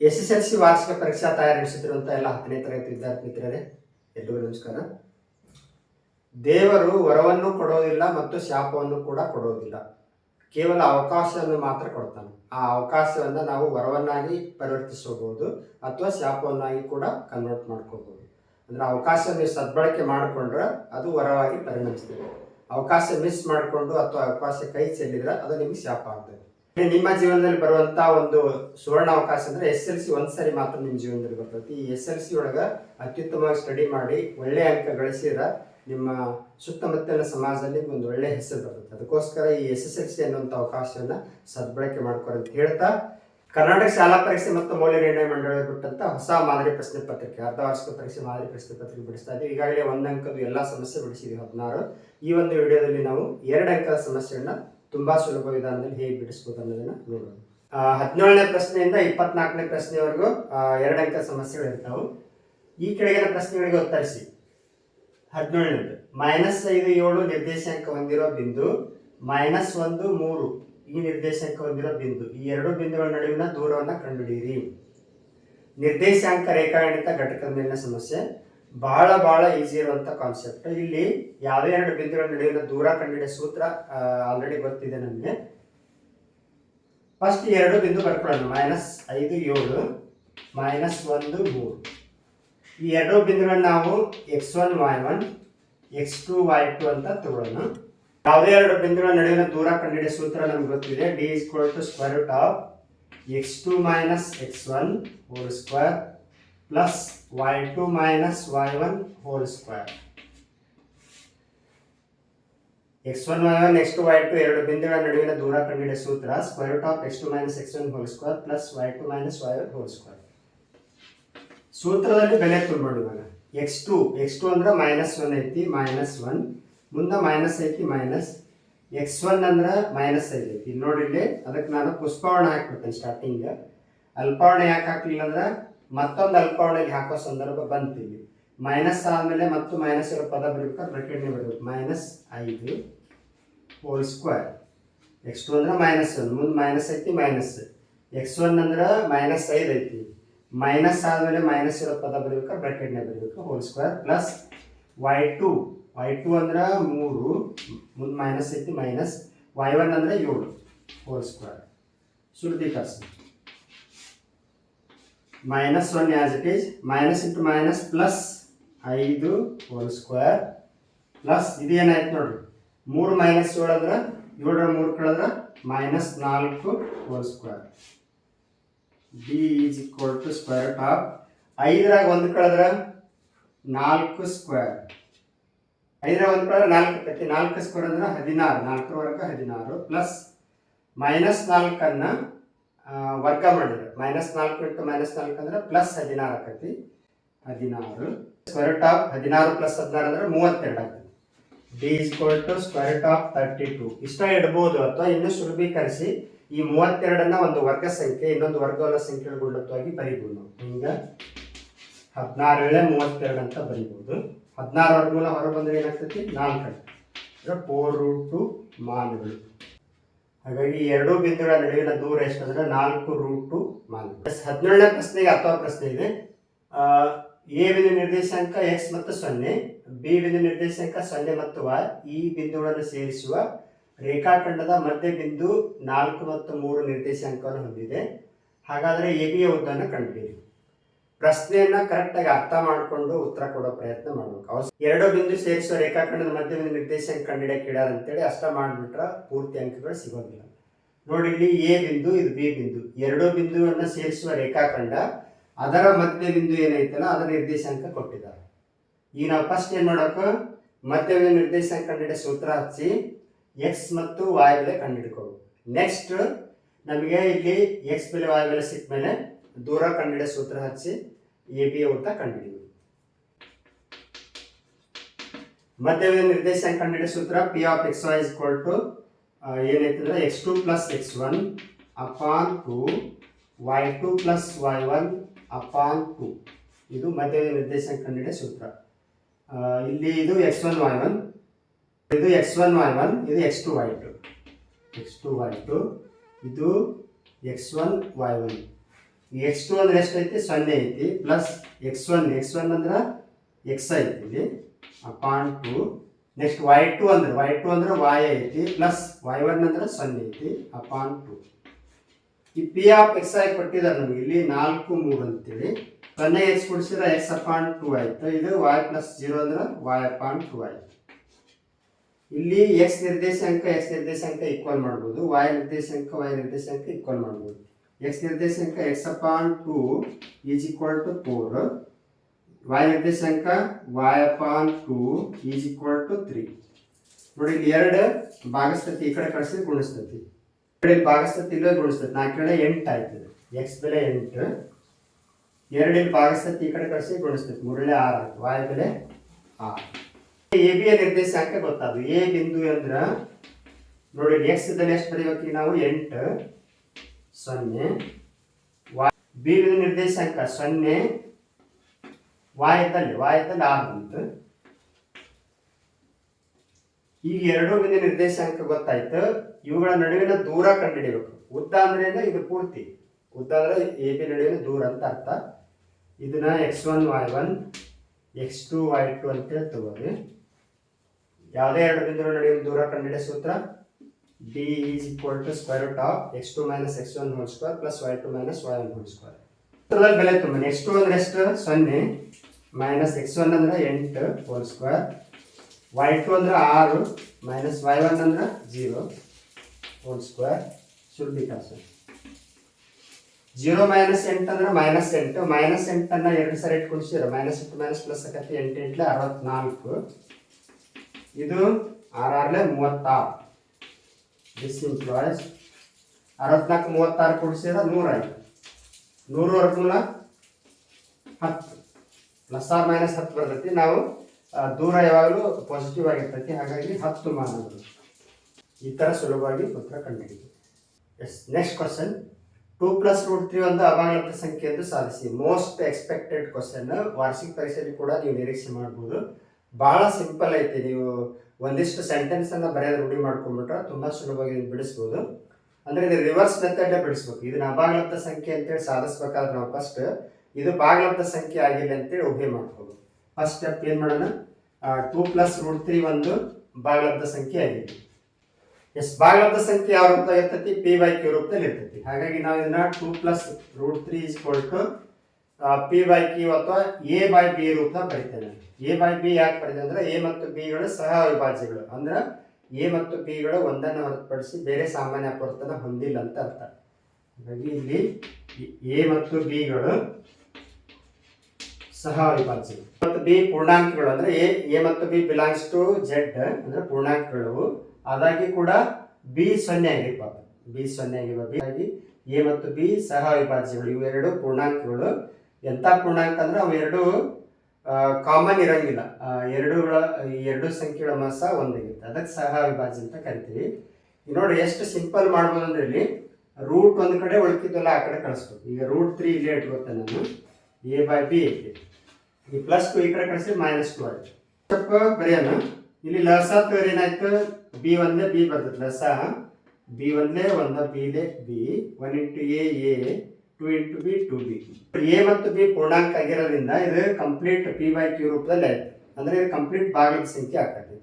S S L C ವಾರ್ಷಿಕ ಪರೀಕ್ಷಾ ತಯಾರಿ ನಡೆಸುತ್ತಿರುವಂಥ ಎಲ್ಲ ಹತ್ತನೇ ತರಗತಿ ವಿದ್ಯಾರ್ಥಿ ಮಿತ್ರರೇ ಎಲ್ಲರಿಗೂ ನಮಸ್ಕಾರ. ದೇವರು ವರವನ್ನು ಕೊಡೋದಿಲ್ಲ ಮತ್ತು ಶಾಪವನ್ನು ಕೂಡ ಕೊಡೋದಿಲ್ಲ. ಕೇವಲ ಅವಕಾಶವನ್ನು ಮಾತ್ರ ಕೊಡ್ತಾನೆ. ಆ ಅವಕಾಶವನ್ನು ನಾವು ವರವನ್ನಾಗಿ ಪರಿವರ್ತಿಸಬಹುದು ಅಥವಾ ಶಾಪವನ್ನಾಗಿ ಕೂಡ ಕನ್ವರ್ಟ್ ಮಾಡ್ಕೋಬಹುದು ಅಂದ್ರೆ ಅವಕಾಶ ನೀವು ಸದ್ಬಳಕೆ ಮಾಡಿಕೊಂಡ್ರೆ ಅದು ವರವಾಗಿ ಪರಿಣಮಿಸ್ತದೆ. ಅವಕಾಶ ಮಿಸ್ ಮಾಡಿಕೊಂಡು ಅಥವಾ ಅವಕಾಶ ಕೈ ಚೆಲ್ಲಿದ್ರೆ ಅದು ನಿಮಗೆ ಶಾಪ ಆಗ್ತದೆ. ನಿಮ್ಮ ಜೀವನದಲ್ಲಿ ಬರುವಂತ ಒಂದು ಸುವರ್ಣ ಅವಕಾಶ ಅಂದ್ರೆ ಎಸ್ ಎಲ್ ಸಿ ಒಂದ್ಸರಿ ಮಾತ್ರ ನಿಮ್ಮ ಜೀವನದಲ್ಲಿ ಬರ್ತೈತಿ. ಈ ಎಸ್ ಎಲ್ ಸಿ ಒಳಗ ಅತ್ಯುತ್ತಮವಾಗಿ ಸ್ಟಡಿ ಮಾಡಿ, ಒಳ್ಳೆ ಅಂಕ ಗಳಿಸಿದ್ರೆ ನಿಮ್ಮ ಸುತ್ತಮುತ್ತಲಿನ ಸಮಾಜದಲ್ಲಿ ಒಂದು ಒಳ್ಳೆ ಹೆಸರು ಬರ್ತೈತಿ. ಅದಕ್ಕೋಸ್ಕರ ಈ ಎಸ್ ಎಸ್ ಎಲ್ ಸಿ ಅನ್ನುವಂಥ ಅವಕಾಶವನ್ನ ಸದ್ಬಳಕೆ ಮಾಡ್ಕೊರಿ ಅಂತ ಹೇಳ್ತಾ, ಕರ್ನಾಟಕ ಶಾಲಾ ಪರೀಕ್ಷೆ ಮತ್ತು ಮೌಲ್ಯ ನಿರ್ಣಯ ಮಂಡಳಿ ಬಿಟ್ಟಂತ ಹೊಸ ಮಾದರಿ ಪ್ರಶ್ನೆ ಪತ್ರಿಕೆ ಅರ್ಧ ವಾರ್ಷಿಕ ಪರೀಕ್ಷೆ ಮಾದರಿ ಪ್ರಶ್ನೆ ಪತ್ರಿಕೆ ಬಿಡಿಸ್ತಾ ಇದ್ದೀವಿ. ಈಗಾಗಲೇ ಒಂದು ಅಂಕದ ಎಲ್ಲ ಸಮಸ್ಯೆ ಬಿಡಿಸಿದ್ವಿ ಹದಿನಾರು. ಈ ಒಂದು ವಿಡಿಯೋದಲ್ಲಿ ನಾವು ಎರಡು ಅಂಕದ ಸಮಸ್ಯೆಯನ್ನ ತುಂಬಾ ಸುಲಭ ವಿಧಾನದಲ್ಲಿ ಹೇಗೆ ಬಿಡಿಸ್ಬೋದು ಅನ್ನೋದನ್ನ ನೋಡೋಣ. ಹದಿನೇಳನೇ ಪ್ರಶ್ನೆಯಿಂದ ಇಪ್ಪತ್ನಾಲ್ಕನೇ ಪ್ರಶ್ನೆವರೆಗೂ ಎರಡಂಕ ಎರಡು ಅಂಕದ ಸಮಸ್ಯೆಗಳು ಇರ್ತಾವೆ ಈ ಕೆಳಗಿನ ಪ್ರಶ್ನೆಗಳಿಗೆ ಉತ್ತರಿಸಿ. ಹದಿನೇಳನೇದು ಮೈನಸ್ ಐದು ಏಳು ನಿರ್ದೇಶಾಂಕ ಹೊಂದಿರೋ ಬಿಂದು ಮೈನಸ್ ಒಂದು ಮೂರು ಈ ನಿರ್ದೇಶಾಂಕ ಹೊಂದಿರೋ ಬಿಂದು, ಈ ಎರಡು ಬಿಂದುಗಳ ನಡುವಿನ ದೂರವನ್ನು ಕಂಡುಹಿಡಿಯಿರಿ. ನಿರ್ದೇಶಾಂಕ ರೇಖಾಗಣಿತ ಘಟಕದ ಮೇಲಿನ ಸಮಸ್ಯೆ. ಬಹಳ ಬಹಳ ಈಸಿ ಇರುವಂತ ಕಾನ್ಸೆಪ್ಟ್ ಇಲ್ಲಿ ಯಾವುದೇ ಎರಡು ಬಿಂದುಗಳ ನಡುವಿನ ದೂರ ಕಂಡಿಡಿಯ ಸೂತ್ರ ಆಲ್ರೆಡಿ ಗೊತ್ತಿದೆ ನಮಗೆ. ಫಸ್ಟ್ ಎರಡು ಬಿಂದು ಬರ್ಕೊಳ್ಳೋಣ. ಮೈನಸ್ ಐದು ಏಳು ಮೈನಸ್ ಒಂದು ಮೂರು. ಈ ಎರಡು ಬಿಂದುಗಳನ್ನ ನಾವು x one y one x two y two ಅಂತ ತಗೊಳ್ಳೋಣ. ಯಾವುದೇ ಎರಡು ಬಿಂದುಗಳ ನಡುವಿನ ದೂರ ಕಂಡಿಡಿಯ ಸೂತ್ರ ನಮ್ಗೆ ಗೊತ್ತಿದೆ. D is two square root of x two minus x one whole square plus y two minus y one whole square x one y one x two y two ಎರಡು ಬಿಂದುಗಳ ನಡುವಿನ ದೂರ ಕಂಡುಹಿಡಿಯ ಸೂತ್ರ square root of x two minus x one whole square plus y two minus y one whole square ಸೂತ್ರದಲ್ಲಿ ಬೆಲೆ ತುಂಬೋಣ ಇವಾಗ ಎಕ್ಸ್ ಟು ಎಕ್ಸ್ ಟು ಅಂದ್ರೆ ಮೈನಸ್ ಒನ್ ಐತಿ ಮೈನಸ್ ಒನ್ ಮುಂದೆ ಮೈನಸ್ ಐತಿ ಮೈನಸ್ ಎಕ್ಸ್ ಒನ್ ಅಂದ್ರೆ ಮೈನಸ್ ಐದು ಐತಿ. ಇಲ್ಲಿ ನೋಡಿ ಇಲ್ಲಿ, ಅದಕ್ಕೆ ನಾನು ಪುಷ್ಪಾವಣ ಹಾಕ್ಬಿಡ್ತೇನೆ ಸ್ಟಾರ್ಟಿಂಗ್ ಅಲ್ಪಾವಣೆ ಯಾಕೆ ಹಾಕ್ಲಿಲ್ಲ ಅಂದ್ರೆ ಮತ್ತೊಂದು ಅಲ್ಪಾವರ್ಣಕ್ಕೆ ಹಾಕೋ ಸಂದರ್ಭ ಬಂತೀವಿ ಮೈನಸ್ ಆದಮೇಲೆ ಮತ್ತು ಮೈನಸ್ ಇರೋ ಪದ ಬರೀಬೇಕಾದ್ರೆ ಬ್ರೆಕೆಟ್ನೇ ಬರಬೇಕು ಮೈನಸ್ ಐದು ಹೋಲ್ ಸ್ಕ್ವೇರ್ ಎಕ್ಸ್ ಟು ಅಂದ್ರೆ ಮೈನಸ್ ಒನ್ ಮುಂದೆ ಮೈನಸ್ ಐತಿ ಮೈನಸ್ ಎಕ್ಸ್ ಒನ್ ಅಂದ್ರೆ ಮೈನಸ್ ಐದು ಐತಿ. ಮೈನಸ್ ಆದಮೇಲೆ ಮೈನಸ್ ಇರೋ ಪದ ಬರೀಬೇಕಾದ್ರೆ ಬ್ರಾಕೆಟ್ನೇ ಬರೀಬೇಕು whole square plus y two y two ಅಂದ್ರೆ ಮೂರು, ಮುಂದೆ ಮೈನಸ್ ಐತಿ ಮೈನಸ್ ವೈ ಒನ್ ಅಂದ್ರೆ ಏಳು whole square ಸುರುದೀಕರ್ಸ minus one as it is minus into minus plus ಐದು ಹೋಲ್ ಸ್ಕ್ವೇರ್ ಪ್ಲಸ್ ಇದೇನಾಯ್ತು ನೋಡ್ರಿ? ಮೂರು ಮೈನಸ್ ಏಳು ಏಳರ ಮೂರು ಕಳೆದ್ರೆ ಮೈನಸ್ ನಾಲ್ಕು whole square d is equal to square top ಐದರಾಗ ಒಂದು ಕಳೆದ್ರೆ ನಾಲ್ಕು ಸ್ಕ್ವೇರ್ ಐದರಾಗ ಒಂದು ಕಳೆದ್ರೆ ನಾಲ್ಕು ಪ್ರತಿ ನಾಲ್ಕು ಸ್ಕ್ವೇರ್ ಅಂದ್ರೆ ಹದಿನಾರು, ನಾಲ್ಕರವರೆಗೆ ಹದಿನಾರು. ಪ್ಲಸ್ ಮೈನಸ್ ನಾಲ್ಕನ್ನು ವರ್ಗ ಮಾಡಿದ್ರೆ. ಮೈನಸ್ ನಾಲ್ಕು ಇಂಟು ಮೈನಸ್ ನಾಲ್ಕು ಅಂದ್ರೆ ಪ್ಲಸ್ ಹದಿನಾರು ಆಕತಿ. ಹದಿನಾರು. ಸ್ಕ್ವೇರ್ ಆಫ್ ಹದಿನಾರು ಪ್ಲಸ್ ಹದಿನಾರು ಅಂದ್ರೆ ಮೂವತ್ತೆರಡು ಆಗ್ತದೆ d is equal to square of thirty two ಇಷ್ಟ ಇಡ್ಬೋದು ಅಥವಾ ಇನ್ನೂ ಸುಲಭೀಕರಿಸಿ ಈ ಮೂವತ್ತೆರಡನ್ನ ಒಂದು ವರ್ಗ ಸಂಖ್ಯೆ, ಇನ್ನೊಂದು ವರ್ಗವನ್ನ ಸಂಖ್ಯೆ ಗುಣತ್ವಾಗಿ ಬರೀಬೋದು ನಾವು. ಹಿಂಗ ಹದಿನಾರೇಳೆ ಮೂವತ್ತೆರಡು ಅಂತ ಬರೀಬೋದು. ಹದಿನಾರು ವರ್ಗಮೂಲ ಹೊರ ಬಂದ್ರೆ ಏನಾಗ್ತೈತಿ? ನಾಲ್ಕು ಅಂದ್ರೆ ಫೋರ್ ರೂಟ್ ಟು ಮಾನಗಳು. ಹಾಗಾಗಿ ಎರಡು ಬಿಂದುಗಳ ನಡುವಿನ ದೂರ ಎಷ್ಟು ಅಂದ್ರೆ ನಾಲ್ಕು ರೂಟ್ ಟು ಮಾನಗಳು ಹದಿನೇಳನೇ ಪ್ರಶ್ನೆಗೆ ಅಥವಾ ಪ್ರಶ್ನೆ ಇದೆ. ಎ ಬಿಂದು ನಿರ್ದೇಶಾಂಕ ಎಕ್ಸ್ ಮತ್ತು ಸೊನ್ನೆ, ಬಿ ಬಿಂದು ನಿರ್ದೇಶಾಂಕ ಸೊನ್ನೆ ಮತ್ತು y ಈ ಬಿಂದುಗಳನ್ನು ಸೇರಿಸುವ ರೇಖಾಖಂಡದ ಮಧ್ಯ ಬಿಂದು ನಾಲ್ಕು ಮತ್ತು ಮೂರು ನಿರ್ದೇಶಾಂಕವನ್ನು ಹೊಂದಿದೆ. ಹಾಗಾದರೆ ಎ ಬಿಯ ಉದ್ದವನ್ನು ಕಂಡುಹಿಡಿಯಿರಿ. ಪ್ರಶ್ನೆಯನ್ನ ಕರೆಕ್ಟಾಗಿ ಅರ್ಥ ಮಾಡಿಕೊಂಡು ಉತ್ತರ ಕೊಡೋ ಪ್ರಯತ್ನ ಮಾಡ್ಬೇಕು. ಅವ್ರು ಎರಡು ಬಿಂದು ಸೇರಿಸೋ ರೇಖಾಖಂಡದ ಮಧ್ಯ ನಿರ್ದೇಶನ ನಿರ್ದೇಶಾಂಕ ಕಂಡುಹಿಡಿಯಕ್ಕೆ ಇಡೋದು ಅಂತೇಳಿ ಅಷ್ಟ ಮಾಡಿಬಿಟ್ರೆ ಪೂರ್ತಿ ಅಂಕಗಳು ಸಿಗೋದಿಲ್ಲ. ನೋಡಿ, ಇಲ್ಲಿ ಎ ಬಿಂದು, ಇದು ಬಿ ಬಿಂದು. ಎರಡು ಬಿಂದುವನ್ನು ಸೇರಿಸುವ ರೇಖಾಖಂಡ, ಅದರ ಮಧ್ಯ ಬಿಂದು ಏನೈತಲ್ಲ ಅದರ ನಿರ್ದೇಶಾಂಕ ಕೊಟ್ಟಿದ್ದಾರೆ. ಈಗ ನಾವು ಫಸ್ಟ್ ಏನು ಮಾಡಬೇಕು ಮಧ್ಯದ ಬಿಂದು ನಿರ್ದೇಶಾಂಕ ಕಂಡುಹಿಡಿಯೋ ಸೂತ್ರ ಹಚ್ಚಿ ಎಕ್ಸ್ ಮತ್ತು ವಾಯ್ ಬೆಲೆ ಕಂಡುಹಿಡ್ಕೋಬೇಕು. ನೆಕ್ಸ್ಟ್ ನಮಗೆ ಇಲ್ಲಿ ಎಕ್ಸ್ ಬೆಲೆ ವಾಯ್ ಬೆಲೆ ಸಿಕ್ಕ ಮೇಲೆ ದೂರ ಕಂಡಿಡಿಯ ಸೂತ್ರ ಹಚ್ಚಿ ಎ, ಬಿ ಉದ್ದ ಕಂಡುಹಿಡಿಯುವುದು. ಮಧ್ಯದ ನಿರ್ದೇಶಾಂಕ ಕಂಡಿಡಿಯ ಸೂತ್ರ p of x y is equal to ಏನೈತಂದ್ರೆ x two plus x one upon two y two plus y one upon two ಇದು ಮಧ್ಯದ ನಿರ್ದೇಶಾಂಕ ಕಂಡಿಡಿಯ ಸೂತ್ರ. ಇಲ್ಲಿ ಇದು ಎಕ್ಸ್ ಒನ್ ವೈ ಒನ್ ಇದು ಎಕ್ಸ್ ಒನ್ ವೈ ಒನ್ ಇದು x two y two x two y two ಇದು x one y one x two ಅಂದ್ರೆ ಎಷ್ಟೈತಿ? ಸೊನ್ನೆ ಐತಿ. Plus x one x one ಅಂದ್ರೆ ಎಕ್ಸ್ ಐತಿ ಇಲ್ಲಿ. Upon two next y two ಅಂದ್ರೆ ವೈ ಟು ಅಂದ್ರೆ ವಾಯ್ ಐತಿ. ಪ್ಲಸ್ ವೈ ಒನ್ ಅಂದ್ರೆ ಸೊನ್ನೆ ಐತಿ. ಅಪಾನ್ ಟು ಈ ಪಿ ಆಫ್ ಎಕ್ಸ್ ಐ ಕೊಟ್ಟಿದ್ದಾರೆ ನಮ್ಗೆ ಇಲ್ಲಿ ನಾಲ್ಕು ಮೂರು ಅಂತೇಳಿ. ಸೊನ್ನೆ ಎಕ್ಸ್ ಕೊಡಿಸಿದ್ರೆ ಎಕ್ಸ್ ಅಪಾನ್ ಟು ಆಯ್ತು. ಇದು ವಾಯ್ ಪ್ಲಸ್ ಜೀರೋ ಅಂದ್ರೆ ವಾಯ್ ಅಪಾನ್ ಟು ಆಯ್ತು. ಇಲ್ಲಿ ಎಕ್ಸ್ ನಿರ್ದೇಶಾಂಕ ಎಕ್ಸ್ ನಿರ್ದೇಶಾಂಕ ಈಕ್ವಲ್ ಮಾಡ್ಬೋದು. ವಾಯ್ ನಿರ್ದೇಶಾಂಕ ವಾಯ್ ನಿರ್ದೇಶಾಂಕ ಈಕ್ವಲ್ ಮಾಡ್ಬೋದು. ಎಕ್ಸ್ ನಿರ್ದೇಶಾಂಕ x upon two is equal to four. Y ನಿರ್ದೇಶಾಂಕ y upon two is equal to three. ನೋಡಿ ಇಲ್ಲಿ ಎರಡು ಭಾಗಸ್ಥತಿ ಈ ಕಡೆ ಕಳಿಸಿದ್ರೆ ಗುಣಿಸ್ತತಿ. ಈ ಕಡೆ ಇಲ್ಲಿ ಇಲ್ಲ ಗುಣಿಸ್ತತಿ. ಕಡೆ ಎಂಟು ಆಯ್ತದೆ. ಎಕ್ಸ್ ಬೆಲೆ ಎಂಟು. ಎರಡು ಇಲ್ಲಿ ಈ ಕಡೆ ಕಳಿಸಿ ಗುಣಿಸ್ತತಿ. ಮೂರನೇ ಆರು ಆಯ್ತು. ವಾಯ್ ಬೆಲೆ ಆರು. ಎ, ಬಿ ನಿರ್ದೇಶಾಂಕ ಗೊತ್ತಾದ್ರು ಎ ಬಿಂದು ಅಂದ್ರೆ ನೋಡಿ ಎಕ್ಸ್ ಇದ್ದಲ್ಲಿ ಎಷ್ಟು ಬರೀಬೇಕು ನಾವು? ಎಂಟು. ಸೊನ್ನೆ. ವಾ ಬಿ ಬಿಂದು ನಿರ್ದೇಶಾಂಕ ಸೊನ್ನೆ. ವಾಯದಲ್ಲಿ ವಾಯದಲ್ಲಿ ಆರು ಬಂತು ಈಗ ಎರಡು ಬಿಂದು ನಿರ್ದೇಶಾಂಕ ಗೊತ್ತಾಯ್ತು. ಇವುಗಳ ನಡುವಿನ ದೂರ ಕಂಡುಹಿಡಿಯಬೇಕು ಉದ್ದ ಅಂದ್ರೆ ಇದು ಪೂರ್ತಿ. ಉದ್ದ ಅಂದ್ರೆ ಎ, ಬಿ ನಡುವಿನ ದೂರ ಅಂತ ಅರ್ಥ. ಇದನ್ನ x one y one, x two y two ಅಂತೇಳಿ ತಗೋರಿ ಯಾವುದೇ ಎರಡು ಬಿಂದುಗಳ ನಡುವಿನ ದೂರ ಕಂಡುಹಿಡಿಯೋ ಸೂತ್ರ? D is equal to square root of x two minus x one whole square plus y two minus y one whole square ಸೂತ್ರದಲ್ಲಿ ಬೆಲೆ ತುಂಬ ಎಕ್ಸ್ ಟು ಅಂದ್ರೆ ಎಷ್ಟು ಸೊನ್ನೆ ಮೈನಸ್ ಎಕ್ಸ್ ಒನ್ ಅಂದ್ರೆ ಎಂಟು ಹೋಲ್ ಸ್ಕ್ವೇರ್ ವೈ ಟು ಅಂದ್ರೆ ಆರು ಮೈನಸ್ ವೈ ಒನ್ ಅಂದ್ರೆ zero whole square should be ಕಾಸು ಜೀರೋ ಮೈನಸ್ ಎಂಟು ಅಂದ್ರೆ ಮೈನಸ್ ಎಂಟು ಮೈನಸ್ ಎಂಟನ್ನ ಎರಡು ಸರಿ ಇಟ್ಕೊಂಡಿಸಿರ ಮೈನಸ್ ಎಂಟು ಮೈನಸ್ ಪ್ಲಸ್ ಆಕತಿ ಎಂಟು ಎಂಟ್ಲೆ ಅರವತ್ನಾಲ್ಕು ಇದು ಆರಾರ್ಲೆ ಮೂವತ್ತಾರು ದಿಸ್ ಇಂಪ್ಲಾಯ್ಸ್ ಅರವತ್ನಾಲ್ಕು, ಮೂವತ್ತಾರು ಕೊಡಿಸಿದ್ರೆ ನೂರಾಯ್ತು ನೂರವರೆಗೂ ಹತ್ತು. ಪ್ಲಸ್ ಆರ್ ಮೈನಸ್ ಹತ್ತು ಬರ್ತೈತಿ. ನಾವು ದೂರ ಯಾವಾಗಲೂ ಪಾಸಿಟಿವ್ ಆಗಿರ್ತೈತಿ. ಹಾಗಾಗಿ ಹತ್ತು ಮಾಡೋದು ಈ ಥರ ಸುಲಭವಾಗಿ ಉತ್ತರ ಕಂಡುಹಿಡಿದು S next question two plus root three ಒಂದು ಸಂಖ್ಯೆ ಎಂದು ಸಾಧಿಸಿ. ಮೋಸ್ಟ್ ಎಕ್ಸ್ಪೆಕ್ಟೆಡ್ ಕ್ವಶನ್ ವಾರ್ಷಿಕ ಪರೀಕ್ಷೆಯಲ್ಲಿ ಕೂಡ ನೀವು ನಿರೀಕ್ಷೆ ಮಾಡ್ಬೋದು. ಭಾಳ ಸಿಂಪಲ್ ಐತೆ. ನೀವು ಒಂದಿಷ್ಟು ಸೆಂಟೆನ್ಸ್ ಅನ್ನ ಬರೆಯೋದು ರೂಢಿ ಮಾಡ್ಕೊಂಡ್ಬಿಟ್ರೆ ತುಂಬಾ ಸುಲಭವಾಗಿ ಬಿಡಿಸ್ಬೋದು. ಅಂದ್ರೆ ಇದು ರಿವರ್ಸ್ ಮೆಥಡ್ ಬಿಡಿಸ್ಬೇಕು. ಇದನ್ನ ಅಭಾಗಲಬ್ಧ ಸಂಖ್ಯೆ ಅಂತೇಳಿ ಸಾಧಿಸ್ಬೇಕಾದ್ರೆ ನಾವು ಫಸ್ಟ್ ಇದು ಭಾಗಲಬ್ಧ ಸಂಖ್ಯೆ ಆಗಿಲ್ಲ ಅಂತೇಳಿ ಊಹೆ ಮಾಡ್ಕೋಬೇಕು ಫಸ್ಟ್ ಸ್ಟೆಪ್ ಏನ್ ಮಾಡೋಣ? ಟೂ ಪ್ಲಸ್ ರೂಟ್ ತ್ರೀ ಒಂದು ಭಾಗಲಬ್ಧ ಸಂಖ್ಯೆ ಆಗಿದೆ. ಎಸ್ ಭಾಗಲಬ್ಧ ಸಂಖ್ಯೆ ಯಾವ ರೂಪದಲ್ಲಿ ಇರ್ತೈತಿ? ಪಿ ವೈ ಕ್ಯೂ ರೂಪದಲ್ಲಿ ಇರ್ತೈತಿ. ಹಾಗಾಗಿ ನಾವು ಇದನ್ನ two plus root three is to p by q ಅಥವಾ ಎ ಬೈ ಬಿ ರೂಪ ಬರಿತೇನೆ. ಎ ಬೈ ಬಿ ಯಾಕೆ ಬರೀತೆ ಅಂದ್ರೆ ಎ ಮತ್ತು ಬಿಗಳು ಸಹ ಅವಿಭಾಜ್ಯಗಳು. ಅಂದ್ರೆ ಎ ಮತ್ತು ಬಿಗಳು ಒಂದನ್ನು ಹೊರತುಪಡಿಸಿ ಬೇರೆ ಸಾಮಾನ್ಯ ಅಪವರ್ತನ ಹೊಂದಿಲ್ಲ ಅಂತ ಅರ್ಥ. ಹಾಗಾಗಿ ಇಲ್ಲಿ ಎ ಮತ್ತು ಬಿಗಳು ಸಹ ಅವಿಭಾಜ್ಯಗಳು. ಮತ್ತು ಬಿ ಪೂರ್ಣಾಂಕಗಳು ಅಂದ್ರೆ ಎ ಎ ಮತ್ತು ಬಿ ಬಿಲಾಂಗ್ಸ್ ಟು ಜೆಡ್ ಅಂದ್ರೆ ಪೂರ್ಣಾಂಕಗಳು. ಅದಾಗಿ ಕೂಡ ಬಿ ಸೊನ್ನೆ ಆಗಿರ್ಬಾರ್ದು ಬಿ ಸೊನ್ನೆ ಆಗಿರ್ಬಾರ್ದು ಆಗಿ ಎ ಮತ್ತು ಬಿ ಸಹ ಅವಿಭಾಜ್ಯಗಳು. ಇವೆರಡು ಪೂರ್ಣಾಂಕಗಳು. ಎಂಥ ಪೂರ್ಣಾಂಕ ಅಂದ್ರೆ ಅವು ಎರಡು ಕಾಮನ್ ಇರಂಗಿಲ್ಲ. ಎರಡು ಎರಡು ಸಂಖ್ಯೆಗಳ ಮಾಸ ಒಂದಾಗಿರುತ್ತೆ. ಅದಕ್ಕೆ ಸಹ ಅವಿಭಾಜ್ಯ ಅಂತ ಕರಿತೀವಿ. ನೋಡಿ ಎಷ್ಟು ಸಿಂಪಲ್ ಮಾಡ್ಬೋದು ಅಂದ್ರೆ ಇಲ್ಲಿ ರೂಟ್ ಒಂದು ಕಡೆ ಉಳ್ಕಿದ್ದಲ್ಲ ಆ ಕಡೆ ಕಳಿಸ್ಬೇಕು ಈಗ ರೂಟ್ ತ್ರೀ ಇಲ್ಲೇ ಇಟ್ಕೊತೇನೆ ನಾನು. ಎ ಬೈ ಬಿ ಐತಿ ಈ ಪ್ಲಸ್ ಟು ಈ ಕಡೆ ಕಳಿಸಿ ಮೈನಸ್ ಟು ಆಯ್ತು. ಸ್ವಲ್ಪ ಬರೆಯೋಣ. ಇಲ್ಲಿ ಲಸ ತೋರಿ ಏನಾಯ್ತು? ಬಿ ಒಂದೇ ಬಿ ಬರ್ತದೆ. ಲಸ ಬಿ ಒಂದೇ ಒಂದ ಬಿಲೆ b one into a a two into b two b a ಮತ್ತು ಬಿ ಪೂರ್ಣಾಂಕ ಆಗಿರೋದ್ರಿಂದ ಇದು ಕಂಪ್ಲೀಟ್ ಪಿ ಬೈ ಕ್ಯೂ ರೂಪದಲ್ಲಿ ಅಂದ್ರೆ ಇದು ಕಂಪ್ಲೀಟ್ ಬಾಗಿಲು ಸಂಖ್ಯೆ ಆಗ್ತದೆ.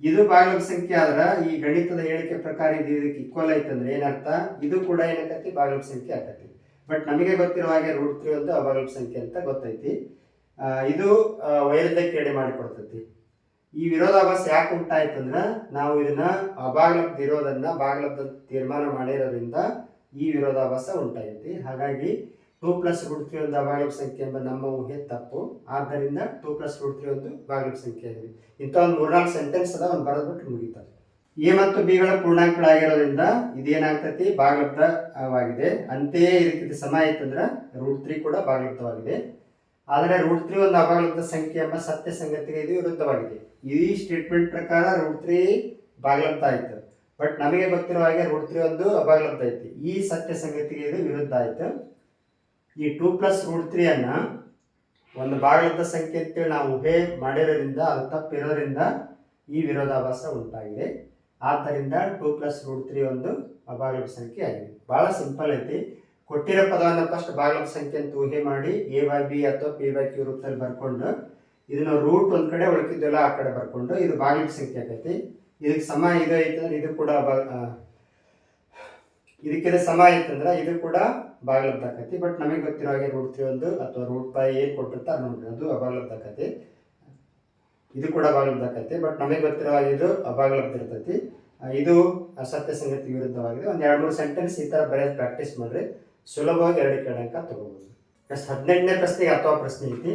ಇದು ಬಾಗಿಲು ಸಂಖ್ಯೆ ಆದ್ರೆ ಈ ಗಣಿತದ ಹೇಳಿಕೆ ಪ್ರಕಾರ ಇದು ಇದಕ್ಕೆ ಈಕ್ವಲ್ ಐತಂದ್ರೆ ಏನರ್ಥ? ಇದು ಕೂಡ ಏನಾಕತಿ ಬಾಗಿಲು ಸಂಖ್ಯೆ ಆಕತಿ ಬಟ್ ನಮಗೆ ಗೊತ್ತಿರೋ ಹಾಗೆ ರೂಟ್ ತ್ರೀ ಒಂದು ಅಭಾಗಲಬ್ಧ ಸಂಖ್ಯೆ ಅಂತ ಗೊತ್ತೈತಿ. ಇದು ಎಡೆ ಮಾಡಿಕೊಡ್ತೈತಿ. ಈ ವಿರೋಧಾಭಾಸ ಯಾಕೆ ಉಂಟಾಯ್ತಂದ್ರೆ ನಾವು ಇದನ್ನ ಅಭಾಗಲಬ್ಧ ಇರೋದನ್ನ ಭಾಗಲಬ್ಧ ತೀರ್ಮಾನ ಮಾಡಿರೋದ್ರಿಂದ ಈ ವಿರೋಧಾಭಾಸ ಉಂಟಾಗೈತಿ ಹಾಗಾಗಿ ಟೂ ಪ್ಲಸ್ ರೂಟ್ ತ್ರೀ ಒಂದು ಅಭಾಗಲಬ್ಧ ಸಂಖ್ಯೆ ಎಂಬ ನಮ್ಮ ಊಹೆ ತಪ್ಪು. ಆದ್ದರಿಂದ ಟೂ ಪ್ಲಸ್ ರೂಟ್ ತ್ರೀ ಒಂದು ಭಾಗಲಬ್ಧ ಸಂಖ್ಯೆ ಆಗಿದೆ. ಇಂಥ ಒಂದು ಮೂರ್ನಾಲ್ಕು ಸೆಂಟೆನ್ಸ್ ಅದ ಒಂದು ಬರೆದ್ಬಿಟ್ಟು ಮುಗಿತಾರೆ. ಎ ಮತ್ತು ಬಿಗಳ ಪೂರ್ಣಾಂಕಗಳಾಗಿರೋದ್ರಿಂದ ಇದೇನಾಗ್ತೈತಿ? ಭಾಗಲಬ್ಧವಾಗಿದೆ. ಅಂತೆಯೇ ಇದಕ್ಕೆ ಸಮ ಆಯ್ತಂದ್ರೆ ರೂಟ್ ತ್ರೀ ಕೂಡ ಭಾಗಲಬ್ಧವಾಗಿದೆ. ಆದರೆ ರೂಟ್ ತ್ರೀ ಒಂದು ಅಭಾಗಲಬ್ಧ ಸಂಖ್ಯೆ ಎಂಬ ಸತ್ಯ ಸಂಗತಿಗೆ ಇದು ವಿರುದ್ಧವಾಗಿದೆ. ಈ ಸ್ಟೇಟ್ಮೆಂಟ್ ಪ್ರಕಾರ ರೂಟ್ ತ್ರೀ ಭಾಗಲಬ್ಧ ಆಯ್ತು. ಬಟ್ ನಮಗೆ ಗೊತ್ತಿರೋ ಹಾಗೆ ರೂಟ್ ತ್ರೀ ಒಂದು ಅಭಾಗಲಬ್ಧ ಐತಿ. ಈ ಸತ್ಯ ಸಂಗತಿಗೆ ಇದು ವಿರುದ್ಧ ಆಯ್ತು. ಈ ಟೂ ಪ್ಲಸ್ ರೂಟ್ ತ್ರೀ ಅನ್ನ ಒಂದು ಭಾಗಲದ ಸಂಖ್ಯೆ ಅಂತೇಳಿ ನಾವು ಊಹೆ ಮಾಡಿರೋದ್ರಿಂದ, ಅದು ತಪ್ಪಿರೋದ್ರಿಂದ ಈ ವಿರೋಧಾಭಾಸ ಉಂಟಾಗಿದೆ. ಆದ್ದರಿಂದ ಟೂ ಪ್ಲಸ್ ರೂಟ್ ತ್ರೀ ಒಂದು ಅಭಾಗಲಬ್ಧ ಸಂಖ್ಯೆ ಆಗಿದೆ. ಭಾಳ ಸಿಂಪಲ್ ಐತಿ. ಕೊಟ್ಟಿರೋ ಪದವನ್ನು ಫಸ್ಟ್ ಭಾಗಲಬ್ಧ ಸಂಖ್ಯೆ ಅಂತ ಊಹೆ ಮಾಡಿ ಎ ಬೈ ಬಿ ಅಥವಾ ಪಿ ಬೈ ಕ್ಯೂ ರೂಪದಲ್ಲಿ ಬರ್ಕೊಂಡು, ಇದನ್ನ ರೂಟ್ ಒಂದು ಕಡೆ ಉಳ್ಕಿದ್ದೆಲ್ಲ ಆ ಕಡೆ ಬರ್ಕೊಂಡು, ಇದು ಭಾಗಲಬ್ಧ ಸಂಖ್ಯೆ ಆಗೈತಿ. ಇದಕ್ಕೆ ಸಮ ಇದು ಐತಂದ್ರೆ ಇದು ಕೂಡ ಬಾ- ಇದಕ್ಕೆ ಇದಕ್ಕಿದ ಸಮ ಐತಂದ್ರೆ ಇದು ಕೂಡ ಭಾಗಲಬ್ಧ ಬಟ್ ನಮಗೆ ಗೊತ್ತಿರೋ ಹಾಗೆ ರೂಟ್ ತ್ರೀ ಒಂದು ಅಥವಾ ರೂಟ್ ಬೈ ಏನು ಕೊಟ್ಟಿರ್ತಾರೆ ನೋಡ್ರಿ, ಅದು ಅಭಾಗಲಬ್ಧ ಆಕತಿ ಇದು ಕೂಡ ಅಭಾಗಲಬ್ಧ ಆಕತಿ ಬಟ್ ನಮಗೆ ಗೊತ್ತಿರೋ ಹಾಗೆ ಇದು ಅಭಾಗಲಬ್ಧ ಇರ್ತೈತಿ. ಇದು ಅಸತ್ಯ ಸಂಗತಿ ವಿರುದ್ಧವಾಗಿದೆ. ಒಂದು ಎರಡು ಮೂರು ಸೆಂಟೆನ್ಸ್ ಈ ಥರ ಬರೆಯೋದು ಪ್ರಾಕ್ಟೀಸ್ ಮಾಡ್ರಿ. ಸುಲಭವಾಗಿ ಎರಡು ಕಡೆ ತಗೋಬೋದು. ಎಸ್ ಹದಿನೆಂಟನೇ ಪ್ರಶ್ನೆಗೆ ಅಥವಾ ಪ್ರಶ್ನೆ ಐತಿ.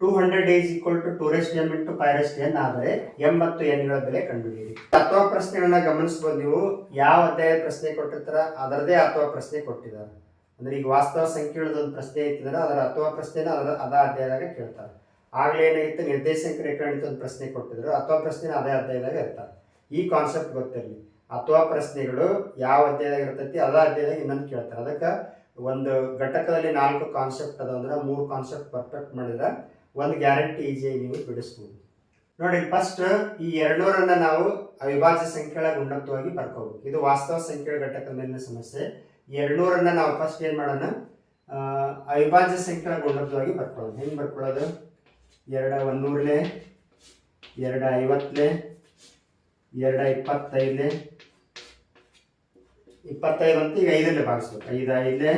Two hundred days equal to two raised n into five raised n ಆದರೆ ಎಂಬತ್ತು ಎನ್ಗಳ ಬೆಲೆ ಕಂಡುಹಿಡಿಯಿರಿ. ಅಥವಾ ಪ್ರಶ್ನೆಗಳನ್ನ ಗಮನಿಸ್ಬೋದು ನೀವು. ಯಾವ ಅಧ್ಯಾಯದ ಪ್ರಶ್ನೆ ಕೊಟ್ಟಿರ್ತಾರ? ಅದರದೇ ಅಥವಾ ಪ್ರಶ್ನೆ ಕೊಟ್ಟಿದ್ದಾರೆ. ಅಂದ್ರೆ ಈಗ ವಾಸ್ತವ ಸಂಕೀರ್ಣದ ಒಂದು ಪ್ರಶ್ನೆ ಐತಿದ್ರೆ ಅದರ ಅಥವಾ ಪ್ರಶ್ನೆನ ಅದರ ಅದ ಅಧ್ಯಾಯದಾಗ ಕೇಳ್ತಾರೆ. ಆಗ್ಲೇ ಏನಾಗಿತ್ತು ನಿರ್ದೇಶಕ ರೇಖಾಣಿತ ಒಂದು ಪ್ರಶ್ನೆ ಕೊಟ್ಟಿದ್ರು. ಅಥವಾ ಪ್ರಶ್ನೆನ ಅದೇ ಅಧ್ಯಾಯದಾಗ ಇರ್ತಾರೆ ಈ ಕಾನ್ಸೆಪ್ಟ್ ಗೊತ್ತಿರಲಿ. ಅಥವಾ ಪ್ರಶ್ನೆಗಳು ಯಾವ ಅಧ್ಯಾಯದಾಗ ಇರ್ತೈತಿ? ಅದ ಅಧ್ಯಾಯದಾಗ ಇನ್ನೊಂದು ಕೇಳ್ತಾರೆ. ಅದಕ್ಕೆ ಒಂದು ಘಟಕದಲ್ಲಿ ನಾಲ್ಕು ಕಾನ್ಸೆಪ್ಟ್ ಅದ ಅಂದ್ರೆ ಮೂರು ಕಾನ್ಸೆಪ್ಟ್ ಪರ್ಫೆಕ್ಟ್ ಮಾಡಿದ್ರೆ ಒಂದು ಗ್ಯಾರಂಟಿ ಈಸಿಯಾಗಿ ನೀವು ಬಿಡಿಸ್ಬೋದು. ನೋಡಿ ಫಸ್ಟ್ ಈ ಎರಡನೂರನ್ನ ನಾವು ಅವಿಭಾಜ್ಯ ಸಂಖ್ಯೆಗಳ ಗುಣತ್ವವಾಗಿ ಬರ್ಕೋಬೇಕು ಇದು ವಾಸ್ತವ ಸಂಖ್ಯೆಗಳ ಘಟಕದ ಮೇಲಿನ ಸಮಸ್ಯೆ. ಎರಡ್ನೂರನ್ನ ನಾವು ಫಸ್ಟ್ ಏನು ಮಾಡೋಣ? ಅವಿಭಾಜ್ಯ ಸಂಖ್ಯೆಗಳ ಗುಣತ್ವವಾಗಿ ಬರ್ಕೊಳ್ಳೋದು ಹೆಂಗೆ ಬರ್ಕೊಳ್ಳೋದು ಎರಡ ಒಂದೂರ್ಲೆ, ಎರಡ ಐವತ್ತಲೆ ಎರಡ ಇಪ್ಪತ್ತೈದಲೆ. ಇಪ್ಪತ್ತೈದು ಅಂತ ಈಗ ಐದಲ್ಲೇ ಭಾಗಿಸ್ಬೇಕು. ಐದು ಐದಲೆ,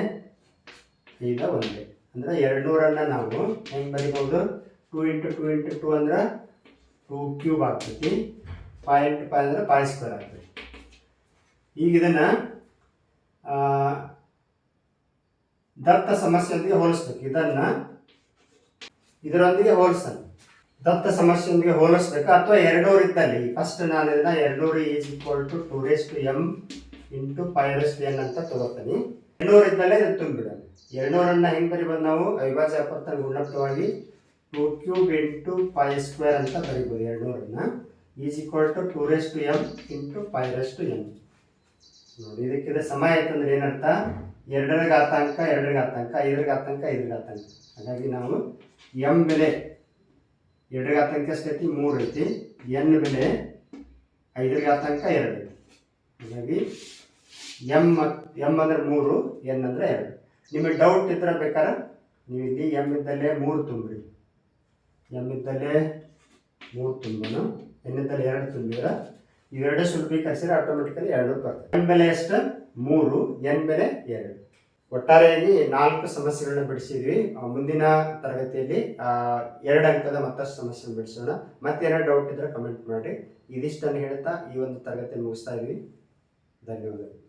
ಐದ ಒಂದೇ ಅಂದ್ರೆ ಎರಡ್ನೂರನ್ನ ನಾವು ಹೆಂಗೆ ಬರಿಬೋದು two into two into two ಅಂದ್ರೆ ಟೂ ಕ್ಯೂಬ್ ಆಗ್ತೈತಿ. ಫೈವ್ ಇಂಟು ಫೈವ್ ಅಂದ್ರೆ ಫೈವ್ ಸ್ಕ್ವೇರ್ ಆಗ್ತೈತಿ. ಈಗ ಇದನ್ನ ದತ್ತ ಸಮಸ್ಯೆಯೊಂದಿಗೆ ಹೋಲಿಸ್ಬೇಕು. ಇದನ್ನ ಇದರೊಂದಿಗೆ ಹೋಲಿಸೋಣ. ದತ್ತ ಸಮಸ್ಯೆಯೊಂದಿಗೆ ಹೋಲಿಸ್ಬೇಕು? ಅಥವಾ ಎರಡೂರು ಇದ್ದಲ್ಲಿ ಫಸ್ಟ್ ನಾನು ಇದನ್ನು ಎರಡೂರು is equal to two raise to m into five raise to n ಅಂತ ತಗೋತೀನಿ. ಎರಡ್ನೂರು ಇದ್ದಲ್ಲೇ ಇದು ತುಂಬಿದ ಎರಡ್ನೂರನ್ನ ಹೆಂಗೆ ಬರಿಬೋದು ನಾವು? ಅವಿಭಾಜ್ಯ ಅಪರ್ತನ ಗುಣಮಟ್ಟವಾಗಿ two cube into five square ಅಂತ ಬರಿಬೋದು ಎರಡ್ನೂರನ್ನ. Is equal to two raise to m into five raise to m ನೋಡಿ ಇದಕ್ಕಿದೆ ಸಮ ಆಯ್ತಂದ್ರೆ ಏನರ್ಥ? ಎರಡರ ಘಾತಾಂಕ ಎರಡರ ಘಾತಾಂಕ ಐದರ ಘಾತಾಂಕ ಐದರ ಘಾತಾಂಕ ಹಾಗಾಗಿ ನಾವು ಎಂ ಬೆಲೆ ಎರಡರ ಘಾತಾಂಕ ಎಷ್ಟೈತಿ? ಮೂರು ಐತಿ ಎನ್ ಬೆಲೆ ಐದರ ಘಾತಾಂಕ ಎರಡು ಹಾಗಾಗಿ ಎಂ ಎಂ ಅಂದ್ರೆ ಮೂರು, ಎನ್ ಅಂದ್ರೆ ಎರಡು. ನಿಮಗೆ ಡೌಟ್ ಇದ್ರೆ ಬೇಕಾದ್ರೆ ನೀವು ಇಲ್ಲಿ ಎಂ ಇದ್ದಲ್ಲೇ ಮೂರು ತುಂಬಿರಿ. ಎಂ ಇದ್ದಲ್ಲೇ ಮೂರು ತುಂಬನು, ಎನ್ ಇದ್ದಲ್ಲಿ ಎರಡು ತುಂಬಿದ್ರೆ ಇವೆರಡು ಸುಲಭೀಕರಿಸಿದ್ರೆ ಆಟೋಮೆಟಿಕಲಿ ಎರಡು ಬರ್ತದೆ. ಎನ್ ಬೆಲೆ ಎಷ್ಟು? ಮೂರು, ಎನ್ ಬೆಲೆ ಎರಡು. ಒಟ್ಟಾರೆಯಾಗಿ ನಾಲ್ಕು ಸಮಸ್ಯೆಗಳನ್ನ ಬಿಡಿಸಿದ್ವಿ. ಮುಂದಿನ ತರಗತಿಯಲ್ಲಿ ಎರಡು ಅಂಕದ ಮತ್ತಷ್ಟು ಸಮಸ್ಯೆ ಬಿಡಿಸೋಣ. ಮತ್ತೆ ಏನಾದ್ರು ಡೌಟ್ ಇದ್ರೆ ಕಮೆಂಟ್ ಮಾಡಿ. ಇದಿಷ್ಟನ್ನು ಹೇಳ್ತಾ ಈ ಒಂದು ತರಗತಿ ಮುಗಿಸ್ತಾ ಇದ್ವಿ. ಧನ್ಯವಾದಗಳು.